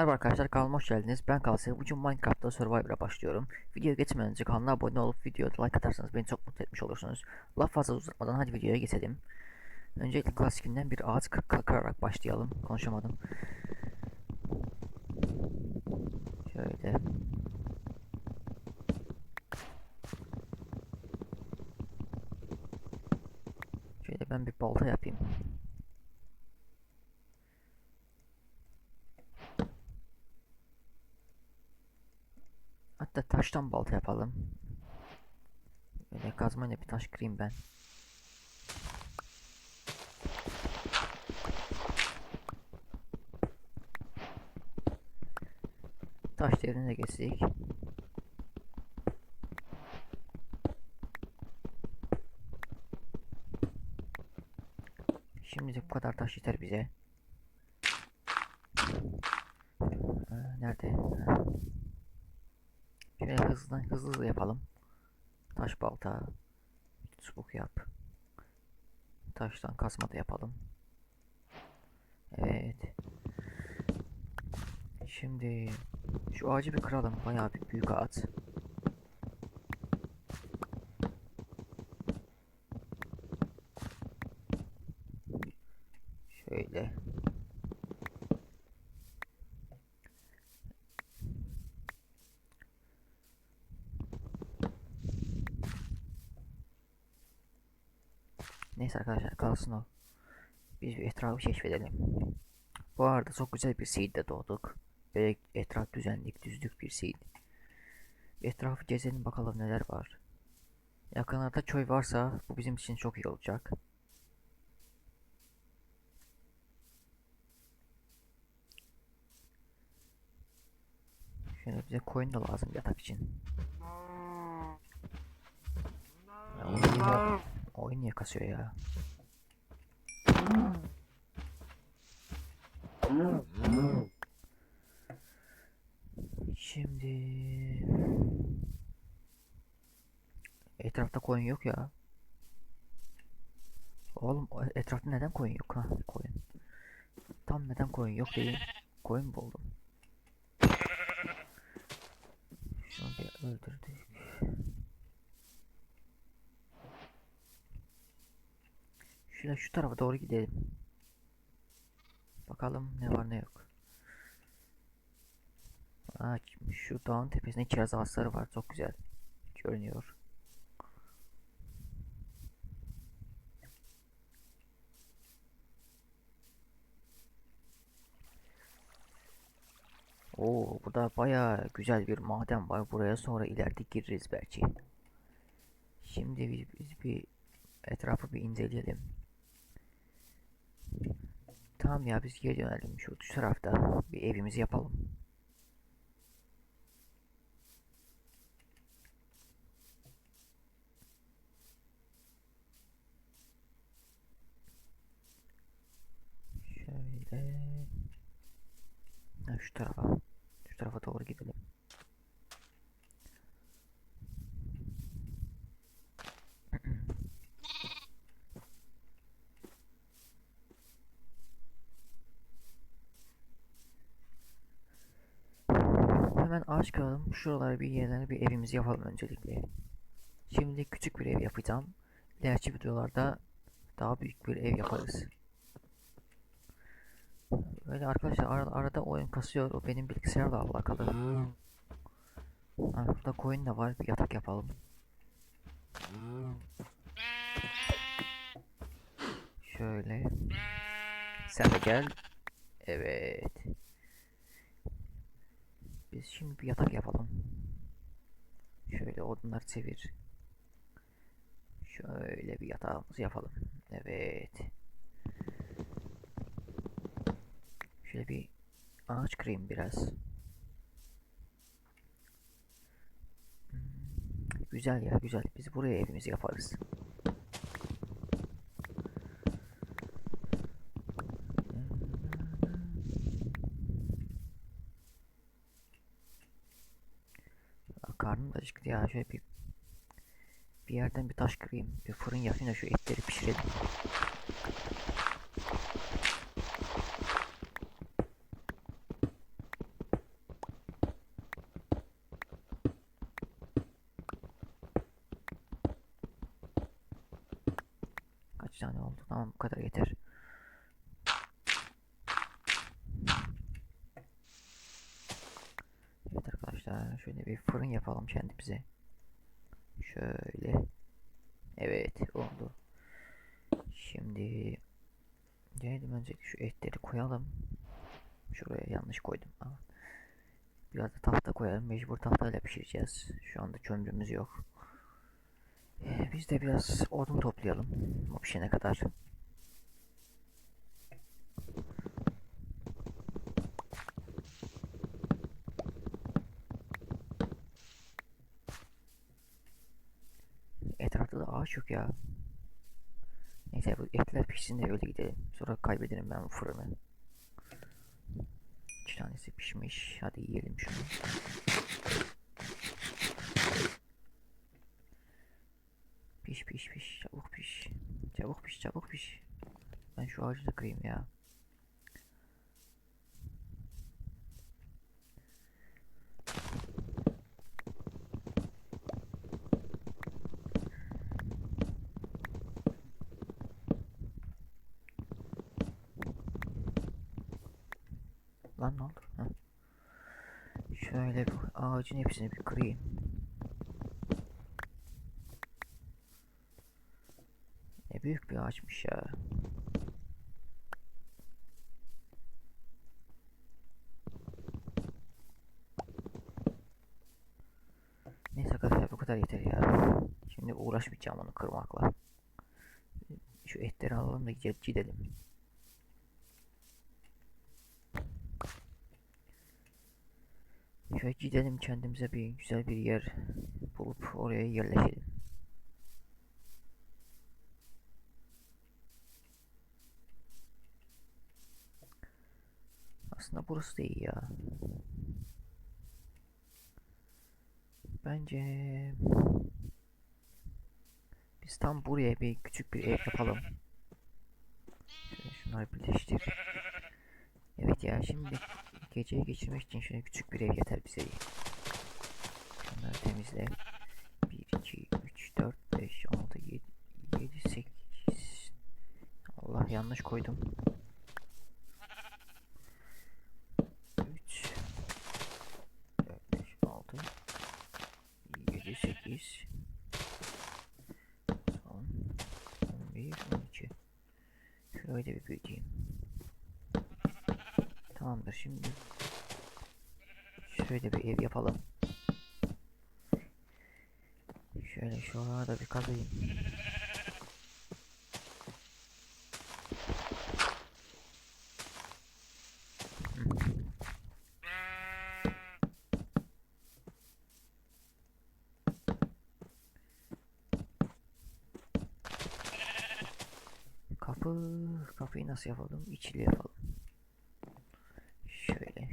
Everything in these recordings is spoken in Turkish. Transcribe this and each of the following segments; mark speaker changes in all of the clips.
Speaker 1: Merhaba arkadaşlar kanalıma hoş geldiniz. Ben Kalsay. Bugün Minecraft'ta Survivor'a başlıyorum. Videoya geçmeden önce kanala abone olup videoya like atarsanız beni çok mutlu etmiş olursunuz. Laf fazla uzatmadan hadi videoya geçelim. Öncelikle klasikinden bir ağaç kır- kırarak başlayalım. Konuşamadım. Şöyle. Şöyle ben bir balta yapayım. Taştan balta yapalım. Böyle kazmayla bir taş kırayım ben. Taş devrine geçtik. Şimdi bu kadar taş yeter bize. Nerede? Şöyle hızlı hızlı hızlı yapalım. Taş balta. Çubuk yap. Taştan kasma da yapalım. Evet. Şimdi şu ağacı bir kıralım. Bayağı bir büyük ağaç. Şöyle. Neyse arkadaşlar kalsın o. Biz bir etrafı keşfedelim. Bu arada çok güzel bir seedde doğduk. Böyle etraf düzenlik, düzlük bir seed. Etrafı gezelim bakalım neler var. Yakınlarda köy varsa bu bizim için çok iyi olacak. Şöyle bize koyun da lazım yatak için. Ya oyun niye, kasıyor ya? Şimdi etrafta koyun yok ya. Oğlum etrafta neden koyun yok ha koyun. Tam neden koyun yok değil. Koyun buldum. Şunu bir öldürdük. Şöyle şu tarafa doğru gidelim. Bakalım ne var ne yok. Aa, şu dağın tepesinde kiraz ağaçları var. Çok güzel. Görünüyor. Oo, burada baya güzel bir maden var. Buraya sonra ileride gireriz belki. Şimdi biz, biz bir etrafı bir inceleyelim. Tamam ya biz geri dönelim. Şu, şu tarafta bir evimizi yapalım. Şöyle. Ha, şu tarafa. Şu tarafa doğru gidelim. Hemen ağaç kıralım. Şuralara bir yerlere bir evimizi yapalım öncelikle. Şimdi küçük bir ev yapacağım. İleriki videolarda daha büyük bir ev yaparız. Böyle arkadaşlar arada, arada oyun kasıyor. O benim bilgisayarla alakalı. Burada koyun da var. Bir yatak yapalım. Şöyle. Sen de gel. Evet. Biz şimdi bir yatak yapalım. Şöyle odunlar çevir. Şöyle bir yatağımızı yapalım. Evet. Şöyle bir ağaç kırayım biraz. Hmm, Güzel ya güzel. Biz buraya evimizi yaparız. azıcık ya şöyle bir bir yerden bir taş kırayım. Bir fırın yapayım da şu etleri pişirelim. Kaç tane oldu? Tamam bu kadar yeter. Fırın yapalım kendimize. Şöyle. Evet oldu. Şimdi Gelelim öncelikle şu etleri koyalım. Şuraya yanlış koydum. Biraz da tahta koyalım. Mecbur tahtayla pişireceğiz. Şu anda kömrümüz yok. Ee, biz de biraz odun toplayalım. O pişene kadar. Etrafta da ağaç yok ya. Neyse bu etler pişsin de öyle gidelim. Sonra kaybederim ben bu fırını. İki tanesi pişmiş. Hadi yiyelim şunu. Piş piş piş. Çabuk piş. Çabuk piş çabuk piş. Ben şu ağacı da kırayım ya. Lan ne oldu? Heh. Şöyle bu ağacın hepsini bir kırayım. Ne büyük bir ağaçmış ya. Neyse arkadaşlar bu kadar yeter ya. Şimdi uğraşmayacağım onu kırmakla. Şu etleri alalım da gide- gidelim. Şöyle gidelim kendimize bir güzel bir yer bulup oraya yerleşelim. Aslında burası da iyi ya. Bence biz tam buraya bir küçük bir ev yapalım. Şöyle şunları birleştir. Evet ya şimdi geceyi geçirmek için şöyle küçük bir ev yeter bize. Şunları temizle. 1, 2, 3, 4, 5, 6, 7, 7, 8. Allah yanlış koydum. 3, 4, 5, 6, 7, 8, 10, 11, 12. Şöyle bir büyüteyim. Tamamdır şimdi. Şöyle bir ev yapalım. Şöyle şuralara da bir kazayım. Kapı, kapıyı nasıl yapalım? İçili yapalım. Şöyle.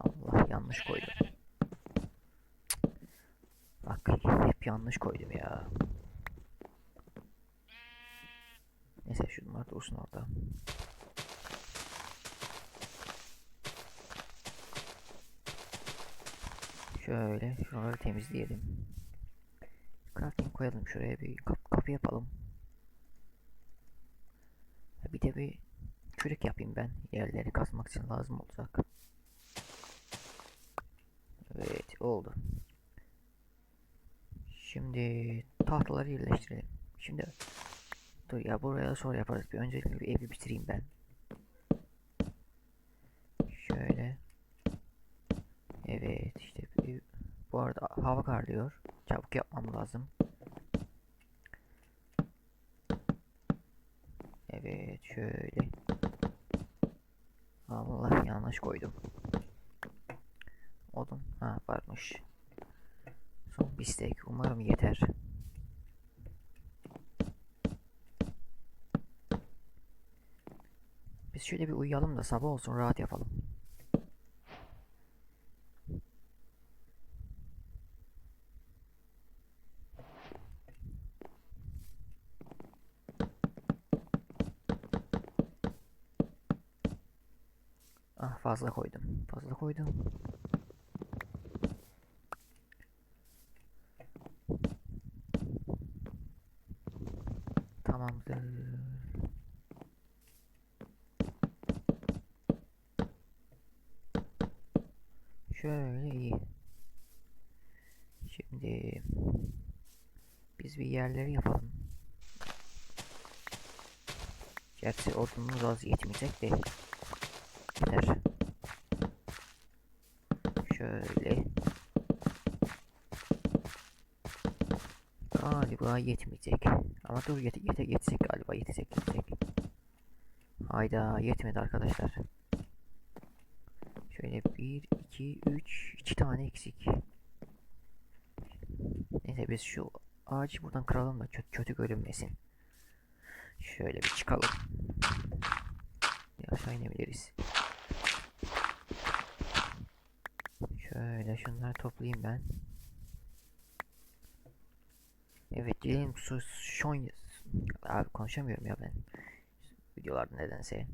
Speaker 1: Allah yanlış koydum. Cık. Bak hep yanlış koydum ya. Neyse şunlar dursun orada. Şöyle şuraları temizleyelim. Crafting koyalım şuraya bir kap kapı yapalım. Bir de bir kürek yapayım ben. Yerleri kazmak için lazım olacak. Evet oldu. Şimdi tahtaları yerleştirelim. Şimdi dur ya buraya sonra yaparız. Bir öncelikle bir evi bitireyim ben. Şöyle. Evet işte bir- bu arada hava karlıyor. Çabuk yapmam lazım. Evet şöyle. Allah yanlış koydum. Odun ha varmış. Steak umarım yeter. Biz şöyle bir uyuyalım da sabah olsun rahat yapalım. Ah fazla koydum. Fazla koydum. Tamamdır. Şöyle iyi. Şimdi bir yerleri yapalım. Gerçi ordumuz az yetmeyecek de yeter. Şöyle. Galiba yetmeyecek. Ama dur yete yete yetecek galiba yetecek yetecek. Hayda yetmedi arkadaşlar. Şöyle 1, 2, 3, 2 tane eksik. Neyse biz şu ağacı buradan kıralım da kötü, kötü görünmesin. Şöyle bir çıkalım. Bir aşağı inebiliriz. Şöyle şunları toplayayım ben. Evet diyelim su son abi konuşamıyorum ya ben videolarda nedense.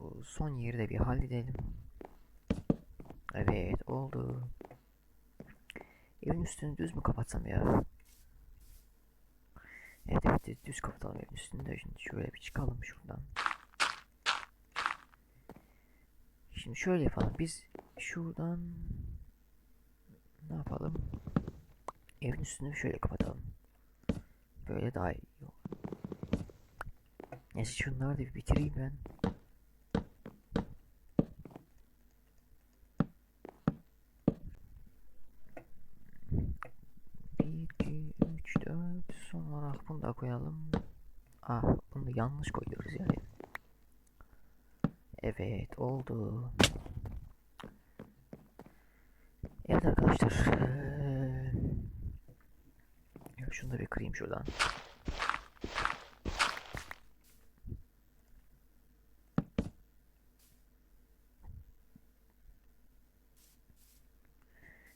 Speaker 1: Bu son yeri de bir halledelim. Evet oldu. Evin üstünü düz mü kapatsam ya? Evet evet düz- kapatalım evin üstünü de şimdi şöyle bir çıkalım şuradan. Şimdi şöyle yapalım biz şuradan ne yapalım? Evin üstünü şöyle kapatalım. Böyle daha iyi. Neyse şunları da bir bitireyim ben. Bir, iki, üç, dört. Son olarak bunu da koyalım. Ah, bunu yanlış koyuyoruz yani. Evet, oldu. Evet arkadaşlar. ya şunu da bir kırayım şuradan.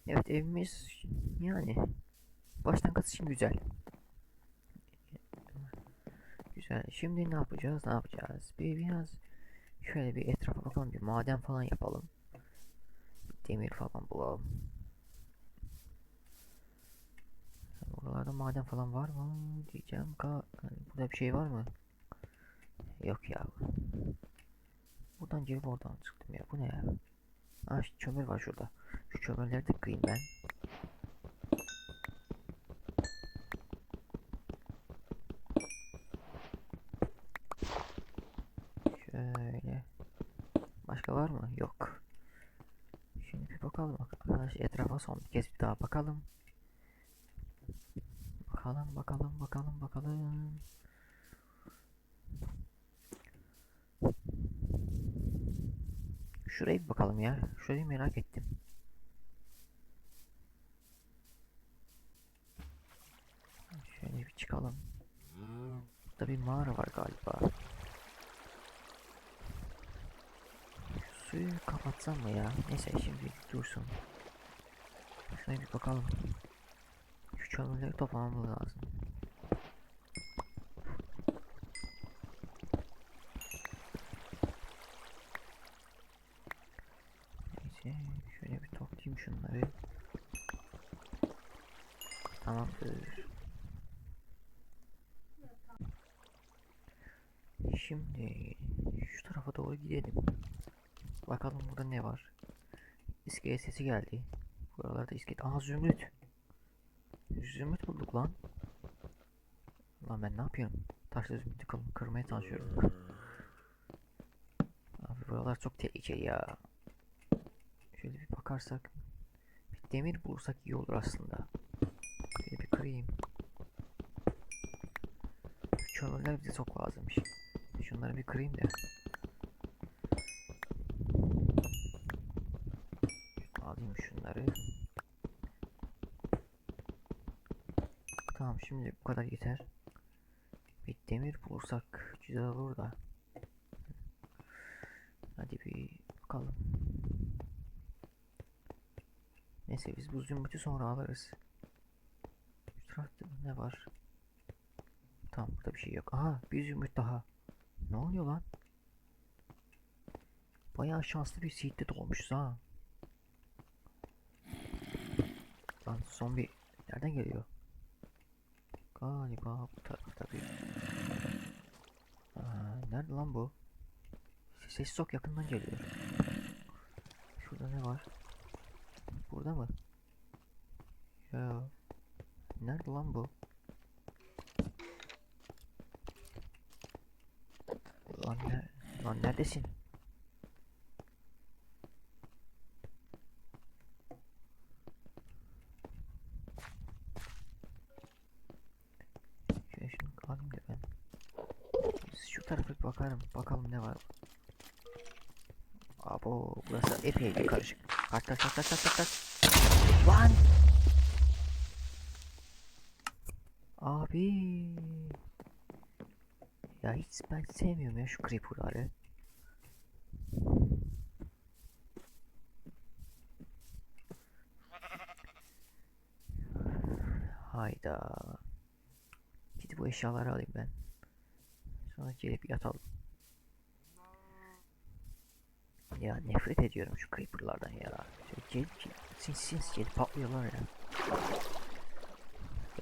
Speaker 1: Evet evimiz yani başlangıç için güzel. Güzel. Şimdi ne yapacağız? Ne yapacağız? Bir biraz şöyle bir etrafa bakalım. Bir maden falan yapalım. Demir falan bulalım. Buralarda maden falan var mı diyeceğim. Ka hani burada bir şey var mı? Yok ya. Buradan girip oradan çıktım ya. Bu ne ya? Aa şu kömür var şurada. Şu kömürleri de kırayım ben. Şöyle. Başka var mı? Yok. Şimdi bir bakalım arkadaş etrafa son bir kez bir daha bakalım. Bakalım bakalım bakalım bakalım. Şuraya bir bakalım ya. Şurayı merak ettim. Şöyle bir çıkalım. Burada bir mağara var galiba. Suyu kapatsam mı ya? Neyse şimdi dursun. Şuna bir bakalım. Şu kömürleri toplamamız lazım. Neyse şöyle bir toplayayım şunları. Tamamdır. Şimdi şu tarafa doğru gidelim. Bakalım burada ne var. İskelet sesi geldi. Buralarda iskelet. Aha zümrüt. Zümrüt bulduk lan. Lan ben ne yapıyorum? Taşla zümrütü kır- kırmaya çalışıyorum. Abi buralar çok tehlikeli ya. Şöyle bir bakarsak. Bir demir bulursak iyi olur aslında. Şöyle bir kırayım. Şu kömürler bize çok lazımmış. Şunları bir kırayım da. Şunları. Tamam şimdi bu kadar yeter. Bir demir bulursak güzel olur da. Hadi bir bakalım. Neyse biz bu zümrütü sonra alırız. Şu ne var? Tamam burada bir şey yok. Aha bir zümrüt daha. Ne oluyor lan? Bayağı şanslı bir seed'de doğmuşuz ha. Lan zombi nereden geliyor? Galiba bu tarafta bir. Nerede lan bu? Ses çok yakından geliyor. Şurada ne var? Burada mı? Ya. Nerede lan bu? Lan, ne, lan neredesin? Şöyle şunu alayım da ben. Şu tarafa bakarım. Bakalım ne var. Abo burası epey bir karışık. Kaç kaç kaç kaç kaç kaç. Lan! Abi. Ya hiç ben sevmiyorum ya şu creeper'ları. Hayda. Gidip bu eşyaları alayım ben. Sonra gelip yatalım. Ya nefret ediyorum şu creeper'lardan ya. Şöyle gelip gelip sinsi sinsi gelip patlıyorlar ya.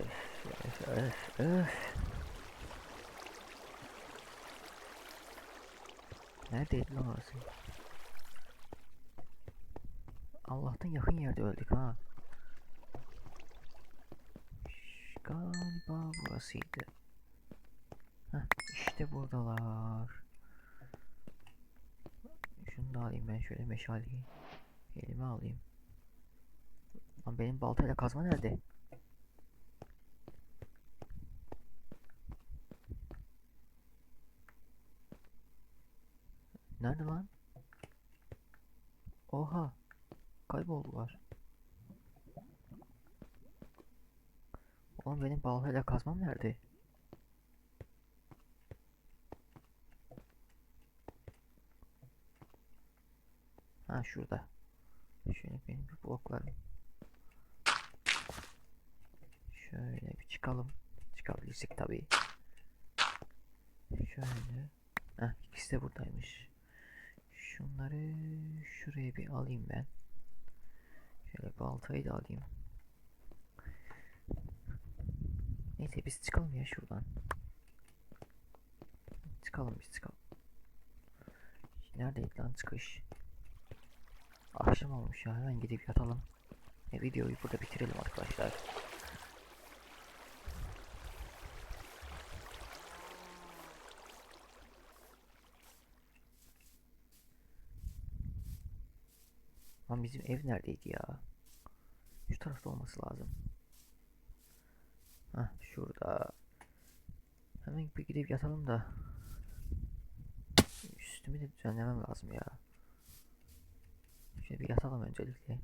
Speaker 1: Öf öf öf öf. Neredeydi lan orası? Allah'tan yakın yerde öldük ha. Galiba burasıydı. İşte buradalar. Şunu da alayım ben şöyle meşaleyi. Elime alayım. Lan benim baltayla kazma nerede? Nerede lan? Oha. Kayboldular. Oğlum benim baltayla kazmam nerede? Ha şurada. Şöyle benim bir bloklarım. Şöyle bir çıkalım. Çıkabilirsek tabii. Şöyle. Heh, ikisi de buradaymış. Şunları şuraya bir alayım ben. Şöyle baltayı da alayım. Neyse biz çıkalım ya şuradan. Çıkalım biz çıkalım. Neredeydi lan çıkış? Akşam olmuş ya hemen gidip yatalım. E, videoyu burada bitirelim arkadaşlar. Lan bizim ev neredeydi ya? Şu tarafta olması lazım. Hah şurada. Hemen bir gidip yatalım da. Üstümü de düzenlemem lazım ya. Şöyle bir yatalım öncelikle.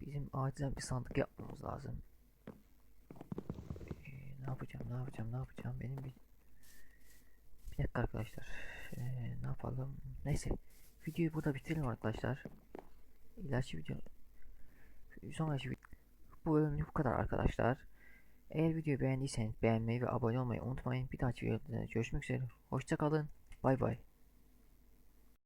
Speaker 1: Bizim acilen bir sandık yapmamız lazım. Ee, ne yapacağım, ne yapacağım, ne yapacağım? Benim bir... Bir dakika arkadaşlar. Ee, ne yapalım? Neyse. Videoyu burada bitirelim arkadaşlar. İlaçlı video... Sonraki video... Bu bölümlük bu kadar arkadaşlar. Eğer videoyu beğendiyseniz beğenmeyi ve abone olmayı unutmayın. Bir dahaki videoda görüşmek üzere. Hoşçakalın. Bay bay.